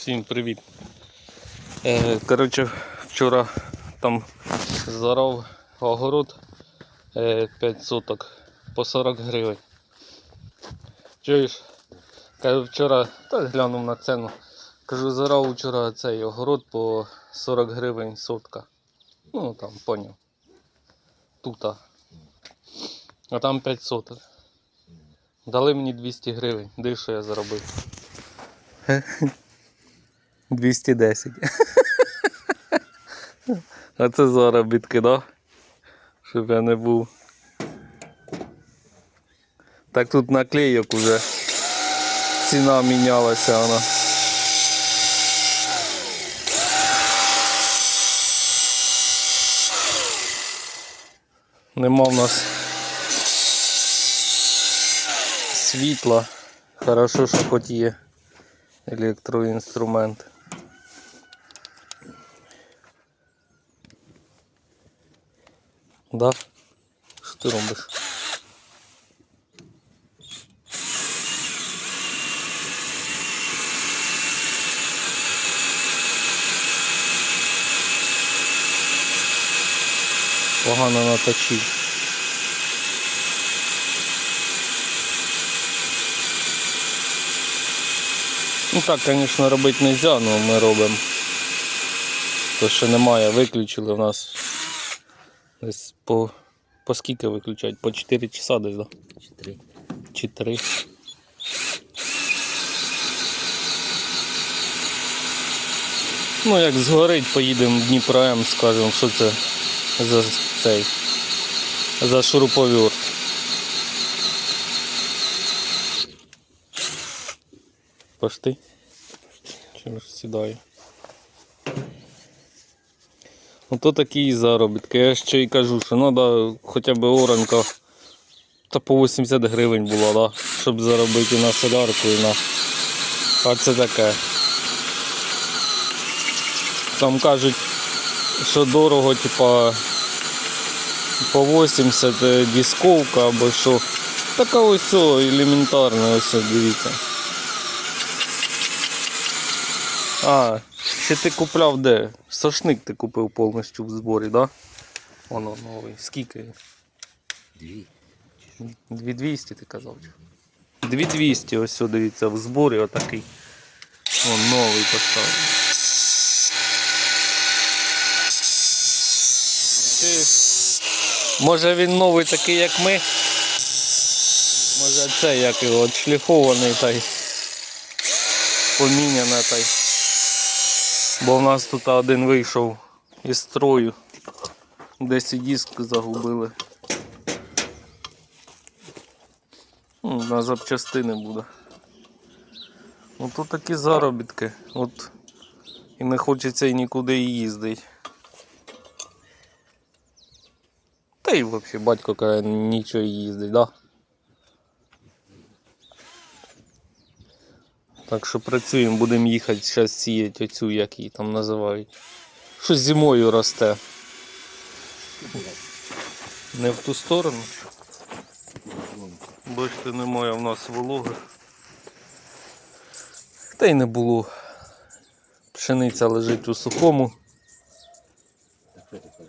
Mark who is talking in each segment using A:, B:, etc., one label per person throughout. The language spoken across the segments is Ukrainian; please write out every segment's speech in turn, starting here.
A: Всім привіт. Е, коротше, вчора там зарав огород е, 5 суток по 40 гривень. Чуєш? Кажу, вчора, та глянув на ціну. Кажу, зарав вчора цей огород по 40 гривень сотка. Ну там, поняв. Тута. А там 5 соток. Дали мені 200 гривень. Диви, що я заробив. 210. А це заробітки, да? Щоб я не був. Так тут наклейок уже. Ціна мінялася вона. Нема в нас світла. Хорошо, що хоч є електроінструмент. Да? Що ти робиш? Погано наточив. Ну так, звісно, робити не можна, але ми робимо. То що немає, виключили у нас десь по, по скільки виключають? По 4 часа десь, да?
B: Чотири.
A: Чи 3. Ну, як згорить, поїдемо в Дніпро М, скажемо, що це за цей за шуруповерт. Пошти. Чому ж сідаю? Ото такі заробітки. Я ще й кажу, що треба хоча б оранка та по 80 гривень була, да? щоб заробити на солярку і на. А це таке. Там кажуть, що дорого, типа по 80 е, дисковка або що. Така ось елементарна, ось дивіться. А, ще ти купляв де? Сошник ти купив повністю в зборі, так? Да? Воно новий. Скільки?
B: Дві.
A: 2200 ти казав. 2200 ось о, дивіться в зборі отакий. Вон новий поставив. Чи... Може він новий такий, як ми? Може це як його отшліфований та й поміняне та й. Бо в нас тут один вийшов із строю. Десь і диск загубили. Ну, на запчастини буде. Ну тут такі заробітки. От і не хочеться і нікуди і їздити. Та й взагалі батько каже, нічого їздить, да? Так що працюємо, будемо їхати, зараз сіяти оцю, як її там називають. Щось зимою росте. Не в ту сторону. Бачите, немає в нас вологи. Та й не було. Пшениця лежить у сухому.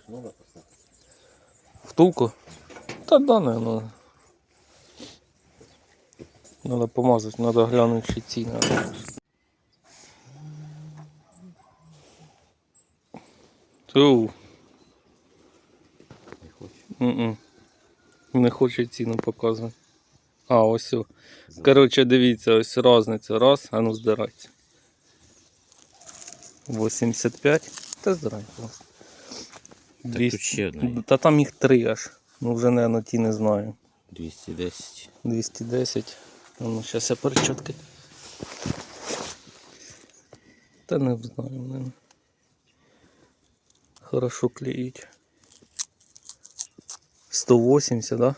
B: Що?
A: Втулку? Та да, не, Надо помазати, треба глянути ще ціни. Ту.
B: Не хочеш?
A: М-м. Не хоче ціну показувати. А, ось. Коротше, дивіться, ось різниця. Раз, а ну здирайте. 85. Та здирайте. Та там їх три аж. Ну вже, наверное, ті не знаю.
B: 210.
A: 210. Ну, зараз я перечотки. Та не знаю, не. Хорошо клеїть. 180, да?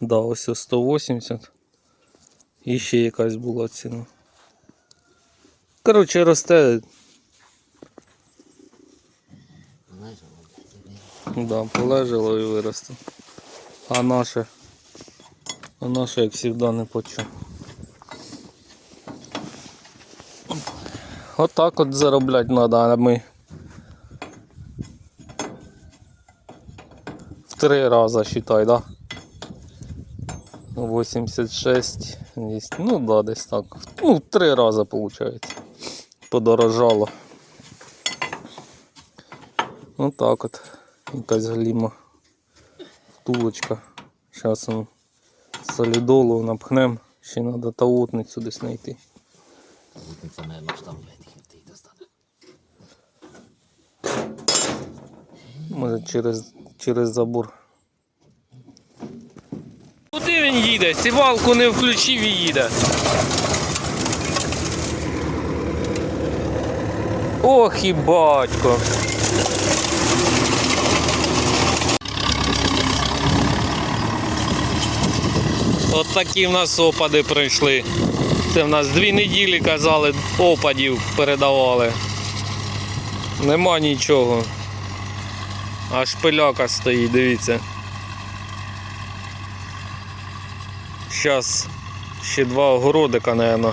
A: Да, ось 180. І ще якась була ціна. Коротше, росте, да, полежало і виросте. А наше? А наше, як завжди, не почув. Отак от заробляти треба, а ми. В три рази считай, да? 86, есть. ну да, десь так. Ну, в три рази виходить. Подорожало. Отак от. Якась гліма. Втулочка. Зараз он солідолу напхнем. Ще треба таутницю десь знайти.
B: Наверное, ж там, блядь, її достане.
A: Може через, через забор. Куди він їде? Сівалку не включив і їде. Ох і батько. От такі в нас опади прийшли. Це в нас дві неділі казали, опадів передавали. Нема нічого. Аж пиляка стоїть, дивіться. Зараз ще два огородика, наверное.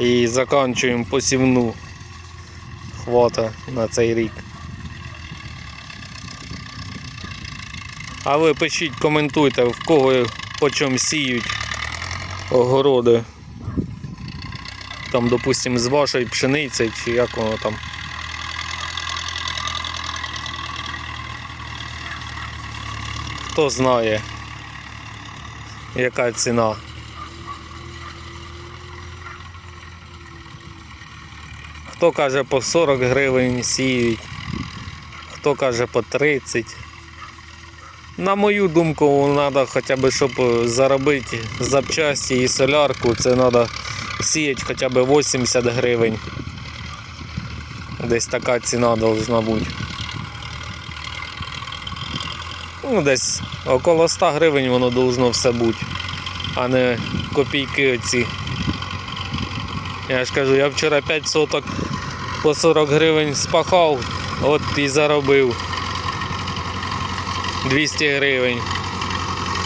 A: І заканчуємо посівну. Хвата на цей рік. А ви пишіть, коментуйте, в кого по чому сіють огороди. Там, допустим, з вашої пшениці, чи як воно там. Хто знає, яка ціна. Хто каже по 40 гривень сіють, хто каже по 30. На мою думку, треба хоча б, щоб заробити запчасті і солярку, це треба сіяти хоча б 80 гривень. Десь така ціна повинна бути. Ну, десь около 100 гривень воно должно все бути, а не копійки оці. Я ж кажу, я вчора 5 соток по 40 гривень спахав, от і заробив 200 гривень,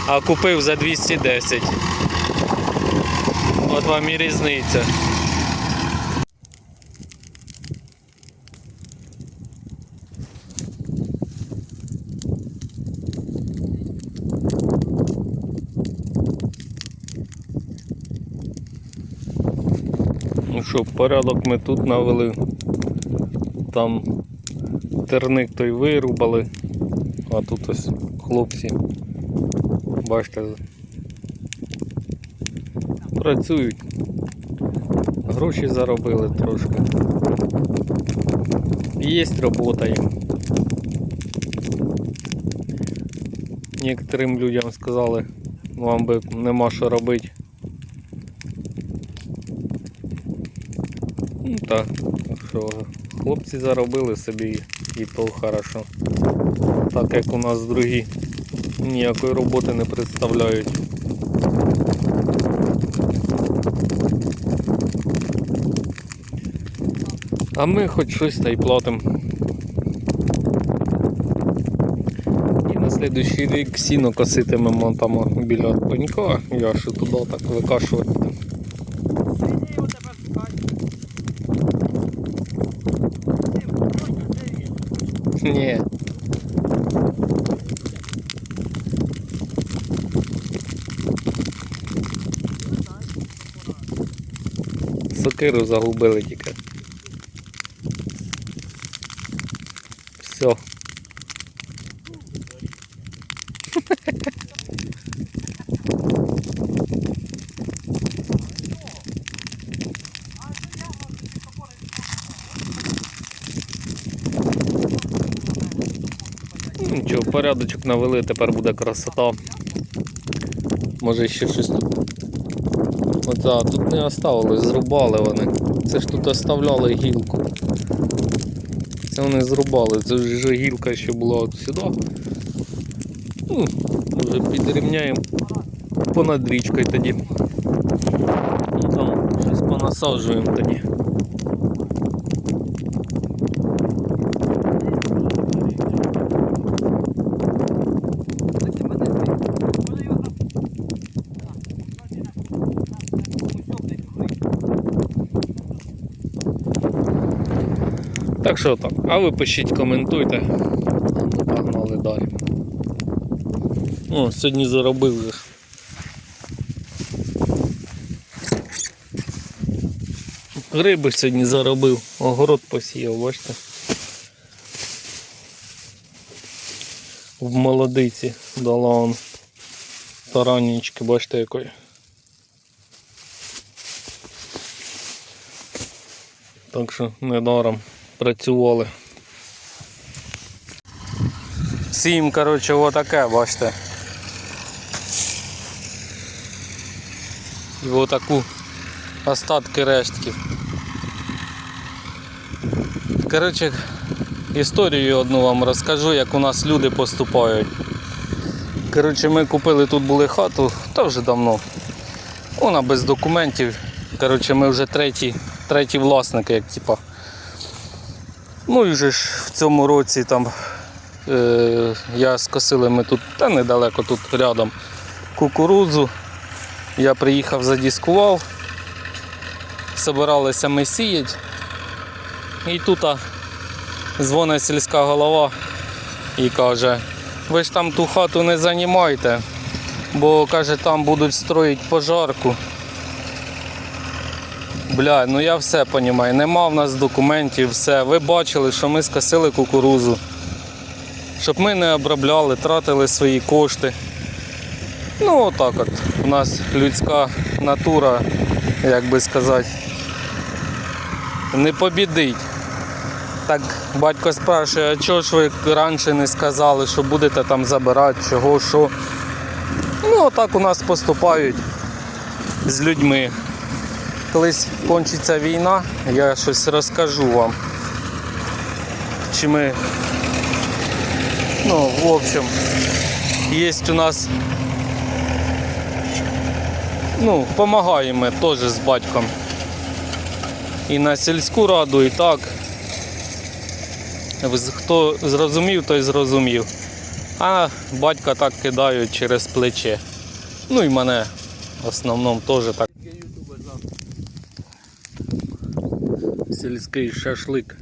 A: а купив за 210. От вам і різниця. Ну що, порядок ми тут навели. Там терник той вирубали, а тут ось хлопці, бачите, працюють. Гроші заробили трошки. Є робота їм. Некоторим людям сказали, вам би нема що робити. Ну так, що хлопці заробили собі то хорошо. Так як у нас другі ніякої роботи не представляють. А ми хоч щось та й платимо. І на слідуючий рік сіно коситимемо там біля пенька, я ще туди так викашувати. Ні. Сокиру загубили тільки. Все. Нічого, порядочок навели, тепер буде красота. Може ще щось тут. Ота, тут не оставили, зрубали вони. Це ж тут оставляли гілку. Це вони зрубали, це вже гілка ще була от сюди. Ну, вже підрівняємо понад річкою тоді. Ну там щось понасаджуємо тоді. Так що так. А ви пишіть, коментуйте. Погнали далі. О, сьогодні заробив вже. ж. Риби сьогодні заробив, огород посіяв, бачите. В молодиці дала он таранічки, бачите якої. Так що недаром працювали. Сім, коротше, отаке, бачите. І отаку остатки рештків. Коротше, історію одну вам розкажу, як у нас люди поступають. Коротше, ми купили тут були хату, та вже давно. Вона без документів. Коротше, ми вже треті, треті власники, як типа. Ну і вже ж в цьому році там е, я скосили ми тут, та недалеко тут рядом кукурудзу. Я приїхав, задіскував. Собиралися ми сіяти. І тут дзвонить сільська голова і каже, ви ж там ту хату не займайте, бо каже, там будуть строїти пожарку. Бля, ну я все розумію, нема в нас документів, все. Ви бачили, що ми скосили кукурузу. Щоб ми не обробляли, тратили свої кошти. Ну отак от. У нас людська натура, як би сказати, не побідить. Так батько спрашує, а чого ж ви раніше не сказали, що будете там забирати, чого, що. Ну, отак у нас поступають з людьми. Колись кончиться війна, я щось розкажу вам. Чи ми. Ну, в общем, є у нас. Ну, допомагаємо теж з батьком. І на сільську раду, і так. Хто зрозумів, той зрозумів. А батька так кидають через плече. Ну і мене в основному теж так. Сільський шашлик.